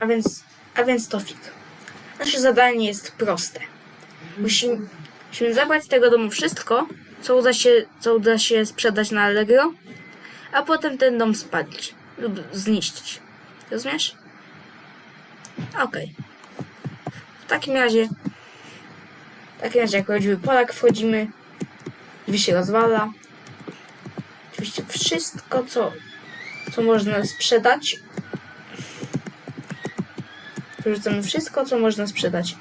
A więc, a więc Tofik. Nasze zadanie jest proste. Musimy, musimy zabrać z tego domu wszystko, co uda, się, co uda się sprzedać na Allegro, a potem ten dom spalić lub zniszczyć. Rozumiesz? Okej. W takim razie, w takim razie jak prawdziwy Polak wchodzimy, drzwi się rozwala. Oczywiście wszystko, co, co można sprzedać, Wyrzucamy wszystko, co można sprzedać.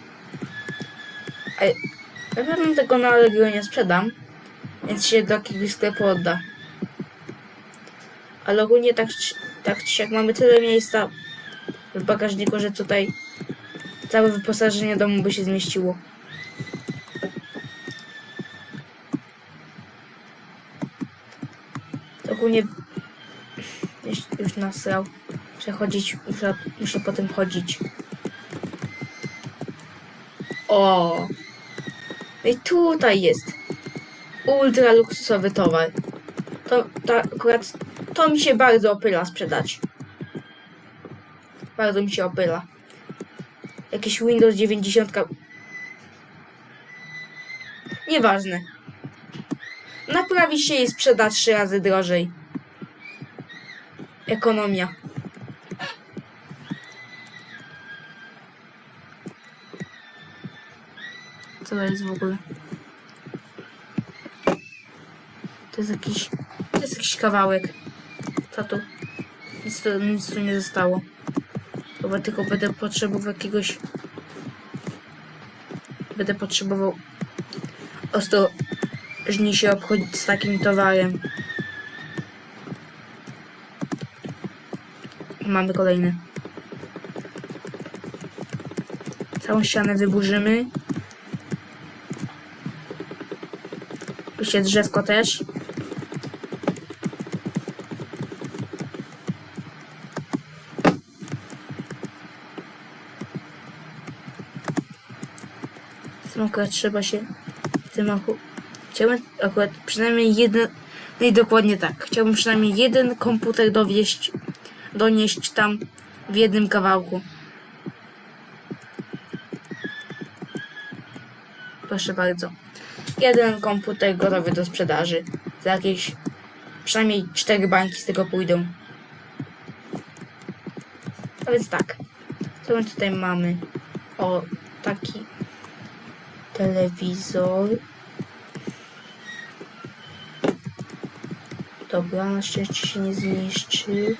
A na pewno tego na nie sprzedam, więc się do jakiegoś sklepu odda. Ale ogólnie tak, tak czy siak mamy tyle miejsca w bagażniku, że tutaj całe wyposażenie domu by się zmieściło. Ogólnie już, nasrał, że chodzić, muszę, muszę potem chodzić. O! I tutaj jest ultra luksusowy towar. To, to akurat to mi się bardzo opyla sprzedać. Bardzo mi się opyla. Jakiś Windows 90. Nieważne. Naprawi się i sprzeda trzy razy drożej. Ekonomia. Co to jest w ogóle? To jest jakiś. To jest jakiś kawałek. Co tu? Nic tu, nic tu nie zostało. Chyba tylko będę potrzebował jakiegoś. Będę potrzebował ostrożnie się obchodzić z takim towarem. Mamy kolejny. Całą ścianę wyburzymy. Się drzewko też. Akurat trzeba się tym aku... Chciałbym akurat przynajmniej jeden, no i dokładnie tak, chciałbym przynajmniej jeden komputer dowieść, donieść tam w jednym kawałku. Proszę bardzo jeden komputer gotowy do sprzedaży. Za jakieś przynajmniej cztery bańki z tego pójdą. A więc tak. Co my tutaj mamy? O, taki telewizor. Dobra, na szczęście się nie zniszczy.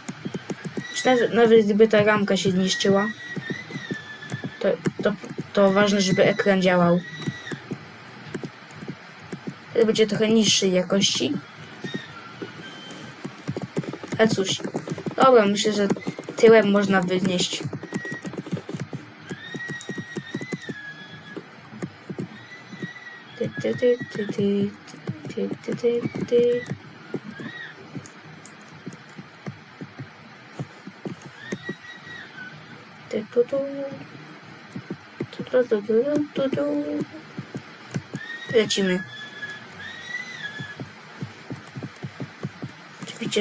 Czy nawet, nawet gdyby ta ramka się zniszczyła, to, to, to ważne, żeby ekran działał. Będzie trochę niższej jakości. Ale cóż. Dobra, myślę, że tyłem można wynieść. Ty, ty, ty, ty, ty, ty, ty. Lecimy.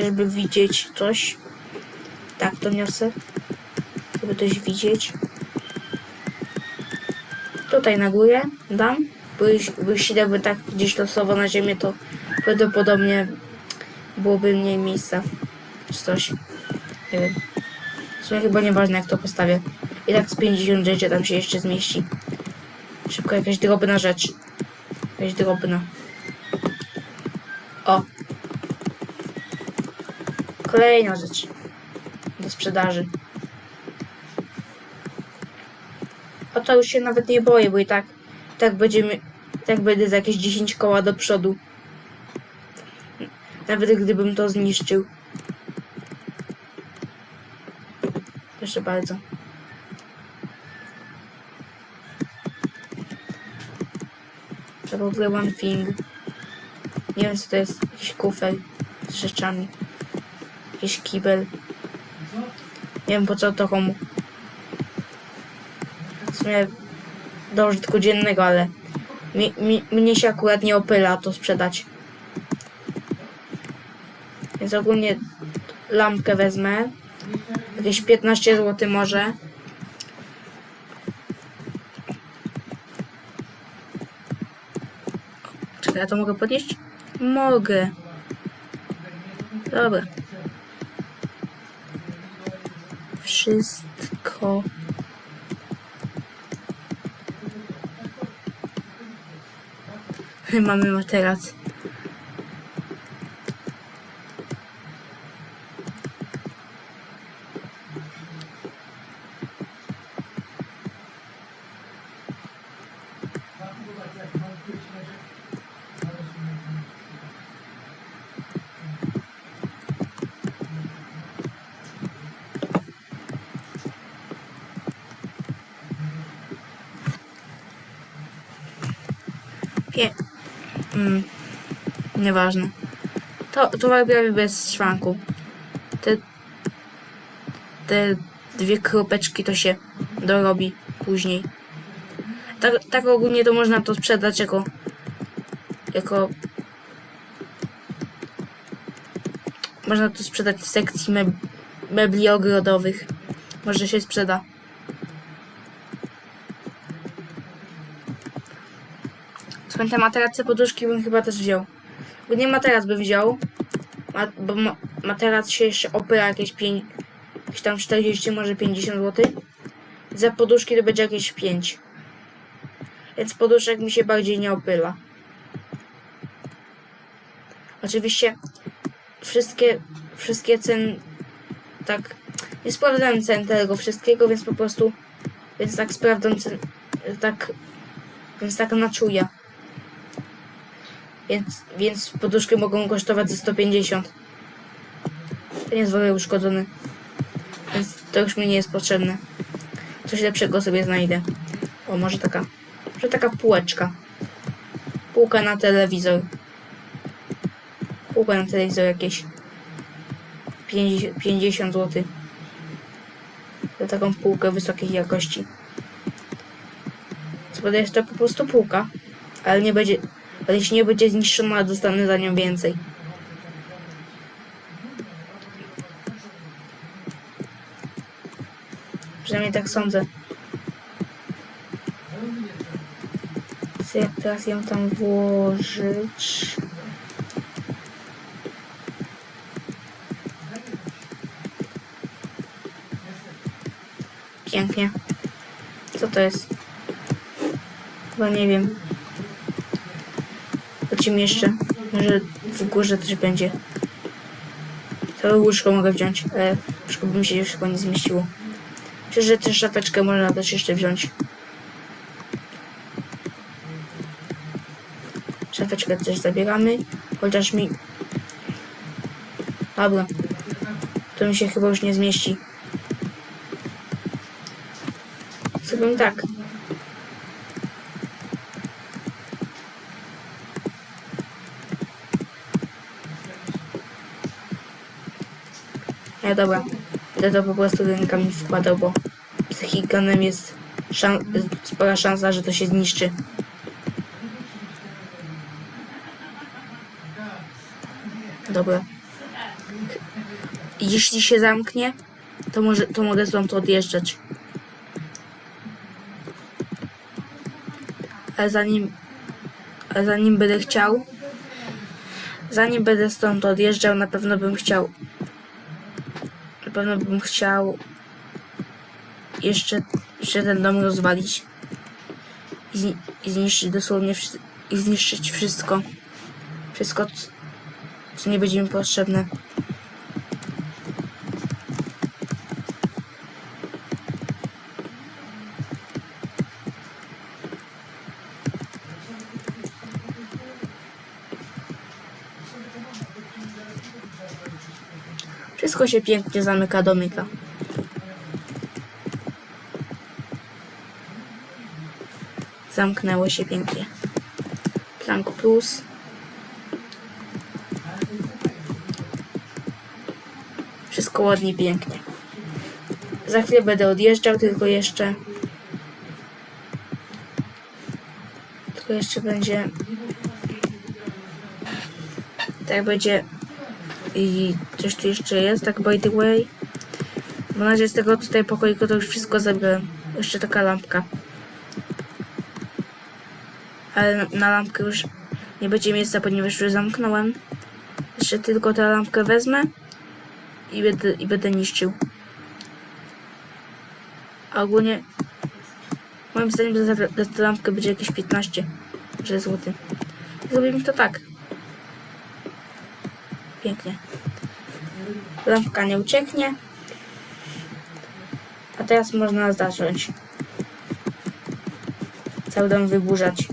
Żeby widzieć coś. Tak to niosę. Żeby coś widzieć. Tutaj na górę dam. Bo jeśli dałbym tak gdzieś losowo na ziemię, to prawdopodobnie byłoby mniej miejsca. Czy coś. Nie wiem. W sumie chyba nieważne jak to postawię. I tak z 50 rzeczy tam się jeszcze zmieści. Szybko jakaś drobna rzecz. Jakaś drobna. Kolejna rzecz do sprzedaży. O to już się nawet nie boję, bo i tak, tak będziemy, tak będę za jakieś 10 koła do przodu. Nawet gdybym to zniszczył. Proszę bardzo. To w ogóle one thing. Nie wiem co to jest, jakiś kufer z rzeczami jakiś kibel. Nie wiem po co to komu. W sumie do użytku dziennego, ale mi, mi, mnie się akurat nie opyla to sprzedać. Więc ogólnie lampkę wezmę. Jakieś 15 zł może. Czekaj, ja to mogę podnieść? Mogę. Dobra. Wszystko. Mamy materac. Pie... Mm, nieważne. To, to prawie bez szwanku. Te, te dwie kropeczki to się dorobi później. Tak, tak ogólnie to można to sprzedać jako jako można to sprzedać w sekcji meb mebli ogrodowych. Może się sprzeda. Swoją te materace poduszki bym chyba też wziął. Bo nie materac by wziął. Ma, bo ma, materac się jeszcze opyla jakieś 5, jakieś tam 40, może 50 zł. Za poduszki to będzie jakieś 5. Więc poduszek mi się bardziej nie opyla. Oczywiście wszystkie, wszystkie ceny tak nie sprawdzałem cen tego wszystkiego, więc po prostu więc tak sprawdzam cen, tak więc tak na czuja. Więc, więc poduszki mogą kosztować ze 150. Ten jest w ogóle uszkodzony. Więc to już mi nie jest potrzebne. Coś lepszego sobie znajdę. O, może taka. Może taka półeczka. Półka na telewizor. Półka na telewizor jakieś. 50, 50 zł. Za taką półkę wysokiej jakości. Co prawda jest to po prostu półka. Ale nie będzie. Ale jeśli nie będzie zniszczona, dostanę za nią więcej. Przynajmniej tak sądzę. Jak teraz ją tam włożyć. Pięknie. Co to jest? Chyba nie wiem. Lecimy jeszcze. Może w górze coś będzie. Całe łóżko mogę wziąć, ale łóżko by mi się już chyba nie zmieściło. Myślę, że też szafeczkę można też jeszcze wziąć. Szafeczkę też zabieramy, chociaż mi... Dobra. To mi się chyba już nie zmieści. Zrobimy tak. Ja dobra. Będę to po prostu rękami wkładał, bo psychikanem jest szan spora szansa, że to się zniszczy. Dobra. Jeśli się zamknie, to może to mogę stąd odjeżdżać. Ale zanim ale zanim będę chciał zanim będę stąd odjeżdżał, na pewno bym chciał pewno bym chciał jeszcze, jeszcze ten dom rozwalić i, zni i zniszczyć dosłownie i zniszczyć wszystko. Wszystko, co nie będzie mi potrzebne. Wszystko się pięknie zamyka, domyka. Zamknęło się pięknie. Plank plus. Wszystko ładnie, pięknie. Za chwilę będę odjeżdżał, tylko jeszcze... Tylko jeszcze będzie... Tak będzie... I coś tu jeszcze jest, tak by the way. Mam nadzieję, z tego tutaj pokoiku to już wszystko zabrałem. Jeszcze taka lampka. Ale na, lampkę już Nie będzie miejsca, ponieważ już zamknąłem. Jeszcze tylko tę lampkę wezmę i będę, i będę niszczył. A ogólnie moim zdaniem za, tę lampkę będzie jakieś 15 że złoty. Zrobimy to tak. Pięknie. Lampka nie ucieknie. A teraz można zacząć. Cały dom wyburzać.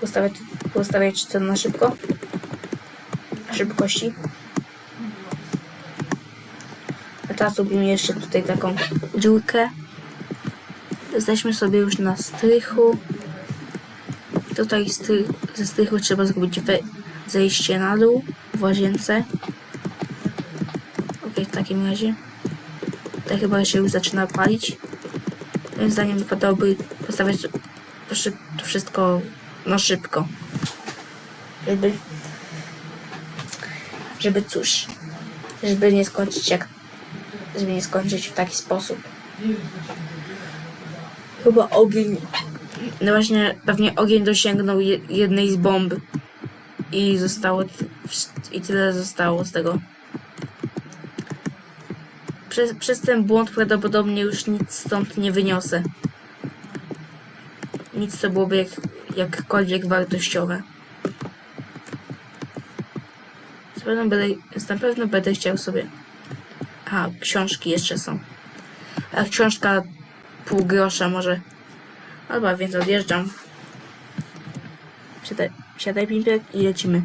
Ustawiać, ustawiać to na szybko. Szybkości. A teraz zrobimy jeszcze tutaj taką dziurkę. Jesteśmy sobie już na strychu. Tutaj stry, ze strychu trzeba zrobić zejście na dół w łazience. Ok, w takim razie. Tutaj chyba się już zaczyna palić. Moim zdaniem wypadałoby postawiać to, szyb, to wszystko no szybko. Żeby, żeby cóż, żeby nie skończyć jak, żeby nie skończyć w taki sposób. Chyba ogień, no właśnie pewnie ogień dosięgnął je, jednej z bomb i zostało, i tyle zostało z tego. Przez, przez ten błąd prawdopodobnie już nic stąd nie wyniosę. Nic co byłoby jak, jakkolwiek wartościowe. Na pewno będę, więc na pewno będę chciał sobie. A, książki jeszcze są. A książka pół grosza może. Albo więc odjeżdżam. Siadaj, siadaj Pimpek i lecimy.